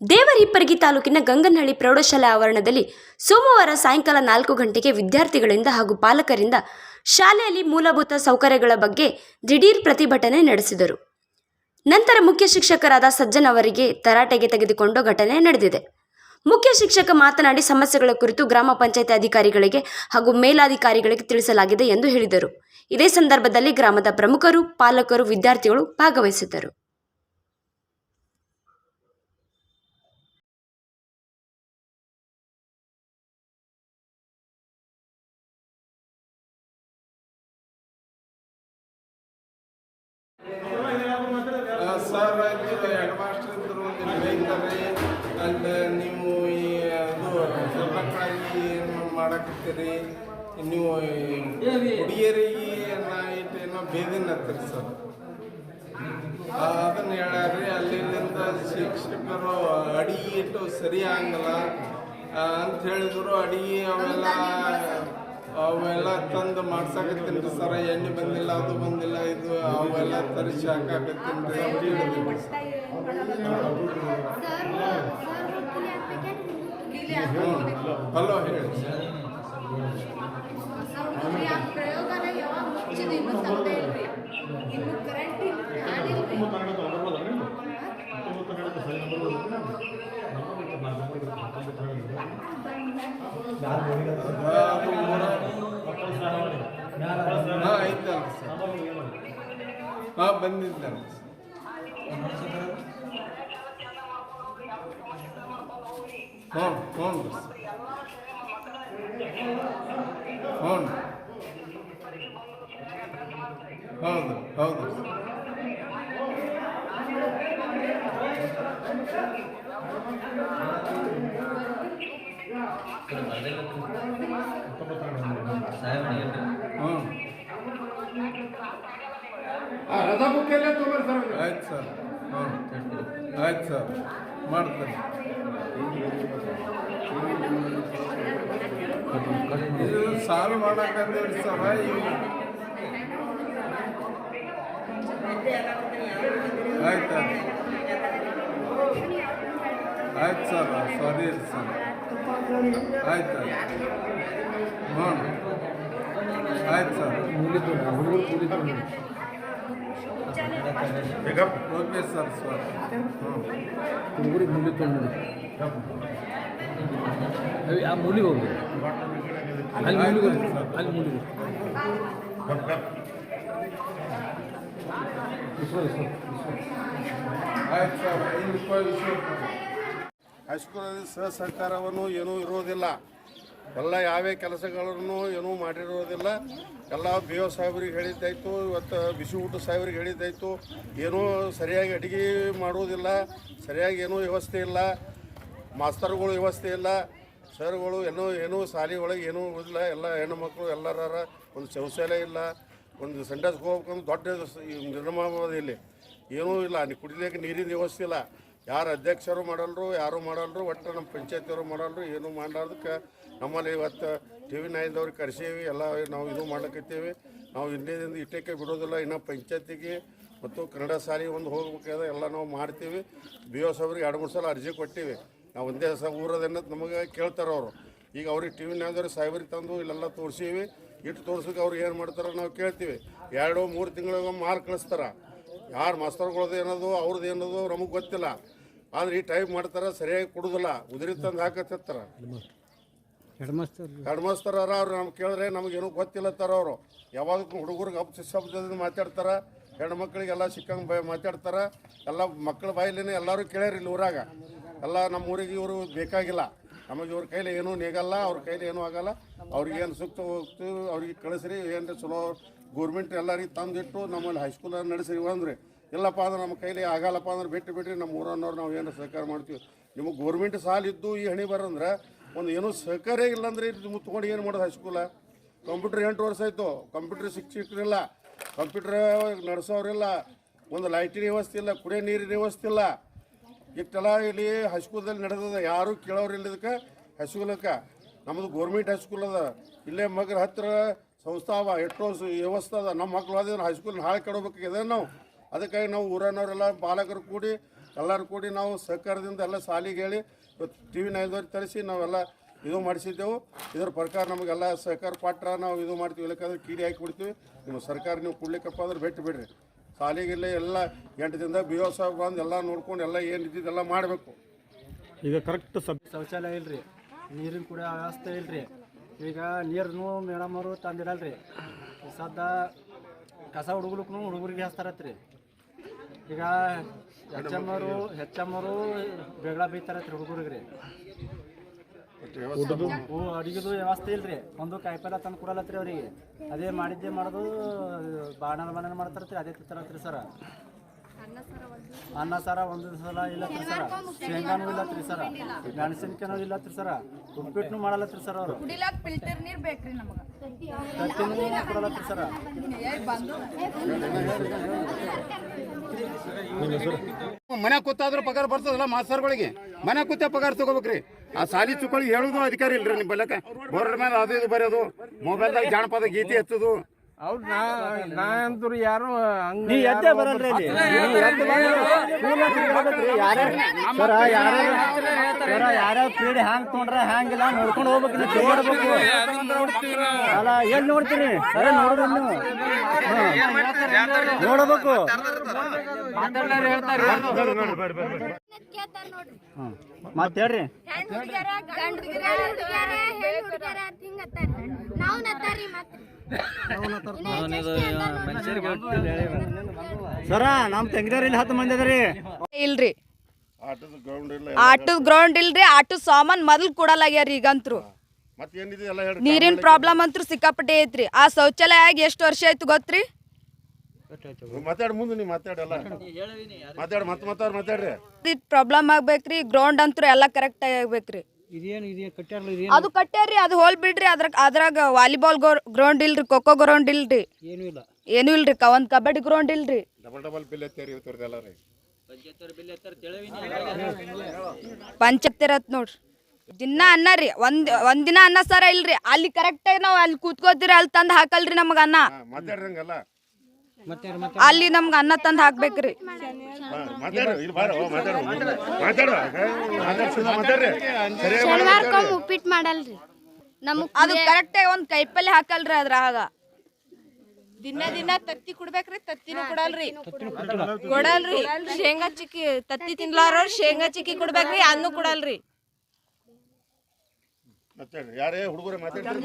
ದೇವರಿಪ್ಪರಗಿ ತಾಲೂಕಿನ ಗಂಗನಹಳ್ಳಿ ಪ್ರೌಢಶಾಲೆ ಆವರಣದಲ್ಲಿ ಸೋಮವಾರ ಸಾಯಂಕಾಲ ನಾಲ್ಕು ಗಂಟೆಗೆ ವಿದ್ಯಾರ್ಥಿಗಳಿಂದ ಹಾಗೂ ಪಾಲಕರಿಂದ ಶಾಲೆಯಲ್ಲಿ ಮೂಲಭೂತ ಸೌಕರ್ಯಗಳ ಬಗ್ಗೆ ದಿಢೀರ್ ಪ್ರತಿಭಟನೆ ನಡೆಸಿದರು. ನಂತರ ಮುಖ್ಯ ಶಿಕ್ಷಕರಾದ ಸಜ್ಜನ್ ಅವರಿಗೆ ತರಾಟೆಗೆ ತೆಗೆದುಕೊಂಡು ಘಟನೆ ನಡೆದಿದೆ. ಮುಖ್ಯ ಶಿಕ್ಷಕ ಮಾತನಾಡಿ ಸಮಸ್ಯೆಗಳ ಕುರಿತು ಗ್ರಾಮ ಪಂಚಾಯತ್ ಅಧಿಕಾರಿಗಳಿಗೆ ಹಾಗೂ ಮೇಲಾಧಿಕಾರಿಗಳಿಗೆ ತಿಳಿಸಲಾಗಿದೆ ಎಂದು ಹೇಳಿದರು. ಇದೇ ಸಂದರ್ಭದಲ್ಲಿ ಗ್ರಾಮದ ಪ್ರಮುಖರು, ಪಾಲಕರು, ವಿದ್ಯಾರ್ಥಿಗಳು ಭಾಗವಹಿಸಿದ್ದರು. ಸರ್ ಇದು ಹೆಡ್ ಇದ್ರು ಹೇಳ್ತಾರೆ ಅಂಡ್ ನೀವು ಅದು ಮಾಡಕತ್ತೀರಿ. ನೀವು ಹುಡುಗಿಯರಿಗೆ ನೈಟ್ ಏನೋ ಬೇದಿನ ಸರ್ ಅಲ್ಲಿಂದ ಶಿಕ್ಷಕರು ಅಡಿಗೆ ಇಟ್ಟು ಸರಿ ಆಗಲ್ಲ ಅಂತ ಹೇಳಿದ್ರು ಅಡಿಗೆ ಅವೆಲ್ಲ ಅವೆಲ್ಲ ತಂದು ಮಾಡ್ಸಕತ್ತೀನಿ ರೀ ಸರ. ಎಣ್ಣೆ ಬಂದಿಲ್ಲ ಅದು ಬಂದಿಲ್ಲ ಇದು ಅವೆಲ್ಲ ತರಿಸಿ ಹಾಕಾಕತ್ತೀನಿ ರೀ. ಹೇಳಿದ್ರು ಹಲೋ ಹೇಳಿ. ಪ್ರಯೋಗನ ಹಾಂ ಐತಲ್ಲ ಸರ್ ಹಾಂ ಬಂದಿದ್ದಲ್ಲ ಹ್ಞೂ ಹ್ಞೂ ರೀ ಹ್ಞೂ ಹೌದು ಹೌದು ಹ್ಞೂ ಆಯ್ತು ಸರ್. ಹ್ಞೂ ಆಯ್ತು ಸರ್. ಮಾಡ್ತೇನೆ. ಇದು ಸಾಲ್ವ್ ಮಾಡಕ್ಕಂತೇಳಿ ಸರ ಆಯ್ತು ಆಯ್ತು ಸರ್. Sorry sir. ಆಯ್ತು. ಹ್ಞೂ ಆಯ್ತು ಸರ್. Okay sir sir. ಹ್ಞೂ ಊರಿಗೆ ಮುಂದೆ ತೊಗೊಂಡು ಆ ಮೂಲಿಗೆ ಹೋಗಿ ಅಲ್ಲಿ ಮೂಲಿಗೆ ಹೋಗಿ ಅಲ್ಲಿ ಮೂಲಿಗೆ ಆಯ್ತು ಸರ್ ಐದು ರೂಪಾಯಿ ವಿಷಯ ಸಹ ಏನೂ ಇರೋದಿಲ್ಲ. ಎಲ್ಲ ಯಾವ್ಯಾವ ಕೆಲಸಗಳನ್ನು ಏನೂ ಮಾಡಿರೋದಿಲ್ಲ. ಎಲ್ಲ ಬಿ ಒ ಸಾಹೇಬ್ರಿಗೆ ಹೇಳಿದ್ದಾಯ್ತು, ಇವತ್ತು ಬಿಸಿ ಊಟ ಸಾಹೇಬ್ರಿಗೆ ಹೇಳಿದ್ದಾಯ್ತು. ಏನೂ ಸರಿಯಾಗಿ ಅಡುಗೆ ಮಾಡೋದಿಲ್ಲ, ಸರಿಯಾಗಿ ಏನೂ ವ್ಯವಸ್ಥೆ ಇಲ್ಲ. ಮಾಸ್ತರ್ಗಳು ವ್ಯವಸ್ಥೆ ಇಲ್ಲ. ಸರ್ಗಳು ಏನೂ ಏನೂ ಶಾಲೆ ಒಳಗೆ ಏನೂ ಇಲ್ಲ. ಎಲ್ಲ ಹೆಣ್ಣು ಮಕ್ಕಳು ಎಲ್ಲರ ಒಂದು ಶೌಚಾಲಯ ಇಲ್ಲ. ಒಂದು ಸಂಡಾಸ್ಗೆ ಹೋಗ್ಬೇಕಂದ್ರೆ ದೊಡ್ಡ ನಿರ್ಮಾಣ ಇಲ್ಲಿ. ಏನೂ ಇಲ್ಲ. ಕುಡಿಲಿಕ್ಕೆ ನೀರಿನ ವ್ಯವಸ್ಥೆ ಇಲ್ಲ. ಯಾರು ಅಧ್ಯಕ್ಷರು ಮಾಡಲ್ರು, ಯಾರು ಮಾಡಲ್ರು, ಒಟ್ಟು ನಮ್ಮ ಪಂಚಾಯತಿಯವರು ಮಾಡಲ್ರು, ಏನು ಮಾಡಲಾರ್ದಕ್ಕೆ ನಮ್ಮಲ್ಲಿ ಇವತ್ತು ಟಿ ವಿ ನೈನ್ದವ್ರಿಗೆ ಕರೆಸೀವಿ, ಎಲ್ಲ ನಾವು ಇದು ಮಾಡ್ಲಕತ್ತೀವಿ. ನಾವು ಇಲ್ಲಿಂದ ಇಟ್ಟಕ್ಕೆ ಬಿಡೋದಿಲ್ಲ, ಇನ್ನು ಪಂಚಾಯತಿಗೆ ಮತ್ತು ಕನ್ನಡ ಶಾಲೆ ಒಂದು ಹೋಗ್ಬೇಕಾದ ಎಲ್ಲ ನಾವು ಮಾಡ್ತೀವಿ. ಬಿ ಒ ಸಾವ್ರಿಗೆ ಎರಡು ಮೂರು ಸಲ ಅರ್ಜಿ ಕೊಟ್ಟಿವಿ. ನಾವು ಒಂದೇ ಸಹ ಊರದನ್ನ ನಮಗೆ ಕೇಳ್ತಾರೆ ಅವರು. ಈಗ ಅವ್ರಿಗೆ ಟಿ ವಿ ನೈನ್ದವ್ರಿಗೆ ಸಾಹೇಬ್ರಿಗೆ ತಂದು ಇಲ್ಲೆಲ್ಲ ತೋರಿಸೀವಿ. ಇಟ್ಟು ತೋರ್ಸೋಕೆ ಅವ್ರು ಏನು ಮಾಡ್ತಾರೆ ನಾವು ಕೇಳ್ತೀವಿ. ಎರಡು, ಮೂರು ತಿಂಗಳಿಗೊಮ್ಮೆ ಮಾರು ಕಳಿಸ್ತಾರೆ. ಯಾರು ಮಾಸ್ತರ್ಗಳದ್ದು ಏನದು ಅವ್ರದ್ದು ಏನದು ನಮಗೆ ಗೊತ್ತಿಲ್ಲ. ಆದ್ರೆ ಈ ಟೈಪ್ ಮಾಡ್ತಾರ ಸರಿಯಾಗಿ ಕೊಡೋದಿಲ್ಲ. ಉದುರಿ ತಂದು ಹಾಕತ್ತಿರ್ತಾರೆ. ಹೆಡ್ಮಾಸ್ತರ್ ಅರ ಅವ್ರು? ನಮ್ಗೆ ಕೇಳಿದ್ರೆ ನಮಗೇನು ಗೊತ್ತಿಲ್ಲ ತರ ಅವರು. ಯಾವಾಗಕ್ಕೂ ಹುಡುಗರಿಗೆ ಅಪ್ ಶಬ್ದದಿಂದ ಮಾತಾಡ್ತಾರ. ಹೆಣ್ಣು ಮಕ್ಕಳಿಗೆಲ್ಲ ಸಿಕ್ಕಂಗೆ ಬೈ ಮಾತಾಡ್ತಾರ. ಎಲ್ಲ ಮಕ್ಳ ಬಾಯಿಲೇನೆ ಎಲ್ಲರೂ ಕೇಳ್ಯಾರ ಇಲ್ಲಿ ಊರಾಗ. ಎಲ್ಲ ನಮ್ಮ ಊರಿಗೆ ಇವರು ಬೇಕಾಗಿಲ್ಲ. ನಮಗೆ ಇವ್ರ ಕೈಲಿ ಏನೂ ನೀಗಲ್ಲ ಅವ್ರ ಕೈಲಿ ಏನೂ ಆಗಲ್ಲ. ಅವ್ರಿಗೆ ಏನು ಸೂಕ್ತ ಹೋಗ್ತು ಅವ್ರಿಗೆ ಕಳಿಸ್ರಿ. ಏನು ಚಲೋ ಗೌರ್ಮೆಂಟ್ ಎಲ್ಲರಿಗೆ ತಂದಿಟ್ಟು ನಮ್ಮಲ್ಲಿ ಹೈಸ್ಕೂಲ್ ನಡೆಸ್ರಿ ಅಂದ್ರೆ. ಇಲ್ಲಪ್ಪ ಅಂದ್ರೆ ನಮ್ಮ ಕೈಲಿ ಆಗಲ್ಲಪ್ಪ ಅಂದ್ರೆ ಬಿಟ್ಟು ಬಿಡ್ರಿ ನಮ್ಮ ಊರನ್ನವ್ರು ನಾವು ಏನು ಸಹಕಾರ ಮಾಡ್ತೀವಿ. ನಿಮಗೆ ಗೌರ್ಮೆಂಟ್ ಸಾಲ ಇದ್ದು ಈ ಹಣಿ ಬರಂದ್ರೆ ಒಂದು ಏನೂ ಸಹಕಾರ ಇಲ್ಲ ಅಂದ್ರೆ ಇದು ತೊಗೊಂಡು ಏನು ಮಾಡೋದು ಹೈಸ್ಕೂಲ? ಕಂಪ್ಯೂಟರ್ ಎಂಟು ವರ್ಷ ಆಯಿತು. ಕಂಪ್ಯೂಟರ್ ಶಿಕ್ಷಕರಿಲ್ಲ ಕಂಪ್ಯೂಟರ್ ನಡೆಸೋರಿಲ್ಲ ಒಂದು ಲೈಟಿನ ವ್ಯವಸ್ಥೆ ಇಲ್ಲ, ಕುಡಿಯೋ ನೀರಿನ ವ್ಯವಸ್ಥೆ ಇಲ್ಲ. ಇಷ್ಟೆಲ್ಲ ಇಲ್ಲಿ ಹೈಸ್ಕೂಲ್ದಲ್ಲಿ ನಡೆದದ. ಯಾರು ಕೇಳೋರಿಲ್ಲ ಇದಕ್ಕೆ ಹೈಸ್ಕೂಲಕ್ಕೆ. ನಮ್ಮದು ಗೌರ್ಮೆಂಟ್ ಹೈಸ್ಕೂಲ್ ಅದ. ಇಲ್ಲೇ ಮಗ್ರ ಹತ್ತಿರ ಸಂಸ್ಥಾವ ಎಷ್ಟೋ ವ್ಯವಸ್ಥೆ ಅದ. ನಮ್ಮ ಮಕ್ಕಳು ಅದೇ ಹೈಸ್ಕೂಲ್ ಹಾಳು ಕೆಡಬೇಕಾಗಿದೆ ನಾವು? ಅದಕ್ಕಾಗಿ ನಾವು ಊರನವರೆಲ್ಲ ಪಾಲಕರು ಕೂಡಿ ಎಲ್ಲರೂ ಕೂಡಿ ನಾವು ಸಹಕಾರದಿಂದ ಎಲ್ಲ ಸಾಲಿಗೆ ಹೇಳಿ ಟಿ ವಿ ನೈಲ್ದವ್ರಿಗೆ ತರಿಸಿ ನಾವೆಲ್ಲ ಇದು ಮಾಡಿಸಿದ್ದೆವು. ಇದ್ರ ಪ್ರಕಾರ ನಮಗೆಲ್ಲ ಸಹಕಾರ ಪಾಟ್ರ ನಾವು ಇದು ಮಾಡ್ತೀವಿ. ಇಲ್ಲಕ್ಕಂದ್ರೆ ಕೀಡಿ ಹಾಕಿ ಬಿಡ್ತೀವಿ ನೀವು ಸರ್ಕಾರ ನೀವು ಕೊಡ್ಲಿಕ್ಕಪ್ಪ ಅಂದ್ರೆ ಬೆಟ್ಟು ಬಿಡ್ರಿ. ಸಾಲಿಗೆಲ್ಲ ಎಲ್ಲ ಎಂಟು ದಿನದ ಬಿ ಓ ಸಾಹೇಬ್ ಬಂದು ಎಲ್ಲ ನೋಡ್ಕೊಂಡು ಎಲ್ಲ ಏನು ಇದ್ದಿದ್ದೆಲ್ಲ ಮಾಡಬೇಕು. ಈಗ ಕರೆಕ್ಟ್ ಸಬ್ ಶೌಚಾಲಯ ಇಲ್ರಿ. ನೀರಿನ ಕೂಡ ವ್ಯವಸ್ಥೆ ಇಲ್ರಿ. ಈಗ ನೀರನ್ನು ಮೇಡಮ್ ಅವರು ತಂದಿರಲ್ರಿ ಸದ್ದ ಕಸ ಹುಡುಗ್ಲಿಕ್ಕೂ ಹುಡುಗರಿಗೆ ಹಚ್ತಾರತ್ರಿ ಈಗ ಎಚ್ ಎಂ ಅವರು ಹೆಚ್ ಎಂ ಅವರು ಬೆಗಳ ಬೈತಾರತ್ರಿ ಹುಡುಗರಿಗೆ ಅಡಿಗೆದು ವ್ಯವಸ್ಥೆ ಇಲ್ರಿ. ಒಂದು ಕಾಯಿಪಲ್ಲೆ ತಂದು ಕೊಡಲತ್ರಿ ಅವರಿಗೆ. ಅದೇ ಮಾಡಿದ್ದೆ ಮಾಡೋದು ಬಾಣನ ಬಾಣನ ಮಾಡ್ತಾರತ್ರಿ ಅದೇ ತಿಂತಾರತ್ರಿ ಸರ. ಅನ್ನ ಸಾರ ಒಂದು ಸಲ ಇಲ್ಲತ್ರಿ ಸರ ಶೇಂಗಾನು ಇಲ್ಲತ್ರಿ ಸರ ಇಲ್ಲ ಇಲ್ಲತ್ರಿ ಸರ ಉಪ್ಪಿಟ್ಟು ಮಾಡಲತ್ರಿ ಸರ್ ಅವರು? ಕುಡಿಲಾಕ ಫಿಲ್ಟರ್ ನೀರು ಬೇಕ್ರಿ ನಮಗೆ. ತತ್ತಿನೂ ಕೊಡಲತ್ರಿ ಸರ ಮನೆ ಕೂತಾದ್ರೂ ಪಗಾರ ಬರ್ತದಲ್ಲ ಮಾಸ್ತರ್ಗಳಿಗೆ? ಮನೆ ಕೂತ ಪಗಾರ ತಗೋಬೇಕ್ರಿ. ಆ ಸಾಲಿ ಚುಕ್ಕಳಿಗೆ ಹೇಳುದು ಅಧಿಕಾರಿ ಇಲ್ರಿ ನಿಮ್ಮ ಬಲ್ಲಕ ಬೋರ್ಡ್ ಮೇಲೆ ಅದು ಇದು ಬರೆಯೋದು. ಮೊಬೈಲ್ದಾಗ ಜಾನಪದ ಗೀತೆ ಹಚ್ಚೋದು. ಅವ್ರು ನಾ ನಾ ಅಂತೂ ಯಾರು ಹಂಗ ನೀ ಎದ್ದೇ ಬರಲ್ರಿ ಸರ ಯಾರ್ಯಾವ ಪೀಡಿ ಹ್ಯಾಂಗ್ ತೊಗೊಂಡ್ರ ಹ್ಯಾಂಗಿಲ್ಲ ನೋಡ್ಕೊಂಡು ಹೋಗ್ಬೇಕು ನೋಡ್ಬೇಕು. ಅಲ್ಲ ಎಲ್ಲಿ ನೋಡ್ತೀರಿ ಸರ ನೋಡ್ರಿ ನೀವು. ನೋಡಬೇಕು. ಮತ್ತೆ ಹೇಳ್ರಿ. ನಾವು ನತ್ತಾರಿ ಮತ್ತೆ. ಸರ ತಂಗಿದಾರಲ್ಲಿ ಹತ್ತು ಮಂದಿ ಅದರಿ. ಇಲ್ರಿ. ಆಟದ ಗ್ರೌಂಡ್ ಇಲ್ಲ ಆಟದ ಗ್ರೌಂಡ್ ಇಲ್ರಿ ಆಟದ ಸಾಮಾನ್ ಮೊದಲ್ ಕೊಡಲಾಗ್ಯಾರ ಈಗಂತ್ರು. ಮತ್ತೆ ಏನಿದೆ ಎಲ್ಲ ಹೇಳಿ ನೀರಿನ ಪ್ರಾಬ್ಲಮ್ ಅಂತೂ ಸಿಕ್ಕಾಪಟ್ಟೆ ಐತ್ರಿ. ಆ ಶೌಚಾಲಯ ಆಗಿ ಎಷ್ಟು ವರ್ಷ ಆಯ್ತು ಗೊತ್ತ್ರಿ? ಮಾತಾಡಿ ಮುಂದೆ ನೀವು ಮಾತಾಡಲ್ಲ ಮಾತಾಡಿ ಮತ್ತೆ ಮಾತಾಡ್ ಮಾತಾಡ್ರಿ. ಪ್ರಾಬ್ಲಮ್ ಆಗ್ಬೇಕ್ರಿ ಗ್ರೌಂಡ್ ಅಂತೂ ಎಲ್ಲ ಕರೆಕ್ಟ್ ಆಗ್ಬೇಕ್ರಿ. ಇದೇನು ಇದೇ ಕಟ್ಟಾರಲ್ಲ ಇದೇನು? ಅದು ಕಟ್ಟ್ಯಾರ್ರಿ ಅದು ಹೋಲ್ ಬಿಡ್ರಿ ಅದ್ರ ಅದ್ರಾಗ ವಾಲಿಬಾಲ್ ಗ್ರೌಂಡ್ ಇಲ್ರಿ ಖೋಖೋ ಗ್ರೌಂಡ್ ಇಲ್ರಿ. ಏನೂ ಇಲ್ಲ. ಏನು ಇಲ್ರಿ ಕ ಒಂದ್ ಕಬಡ್ಡಿ ಗ್ರೌಂಡ್ ಇಲ್ರಿ. ಡಬಲ್ ಡಬಲ್ ಬಿಲ್ ಎತ್ತೇರಿ ರೀ ನೋಡ್ರಿ. ದಿನ ಅನ್ನ ರೀ ಒಂದ್ ಒಂದಿನ ಅನ್ನ ಸರ ಇಲ್ರಿ. ಅಲ್ಲಿ ಕರೆಕ್ಟ್ ಆಗಿ ನಾವು ಅಲ್ಲಿ ಕೂತ್ಕೋತೀರಿ ಅಲ್ಲಿ ತಂದ್ ಹಾಕಲ್ರಿ ನಮಗ ಅನ್ನ. ಅಲ್ಲಿ ನಮ್ಗೆ ಅನ್ನ ತಂದು ಹಾಕ್ಬೇಕ್ರಿ. ಶನಿವಾರಕ್ಕೊಮ್ಮೆ ಉಪ್ಪಿಟ್ಟು ಮಾಡಲ್ರಿ. ನಮಗ್ ಅದು ಕರೆಕ್ಟ್ ಒಂದು ಕೈಪಲ್ಲೆ ಹಾಕಲ್ರಿ ಅದ್ರಾಗ ದಿನ ದಿನ ತತ್ತಿ ಕುಡ್ಬೇಕ್ರಿ ತತ್ತಿನೂ ಕೊಡಲ್ರಿ. ಕೊಡಲ್ರಿ. ಶೇಂಗಾ ಚಿಕ್ಕಿ ತತ್ತಿ ತಿನ್ಲಾರ ಶೇಂಗಾ ಚಿಕ್ಕಿ ಕೊಡ್ಬೇಕ್ರಿ ಅನ್ನು ಕೊಡಲ್ರಿ. ಮಾತಾಡ್ರಿ. ಯಾರೇ ಹುಡುಗರು ಮಾತಾಡ್ತಾರೆ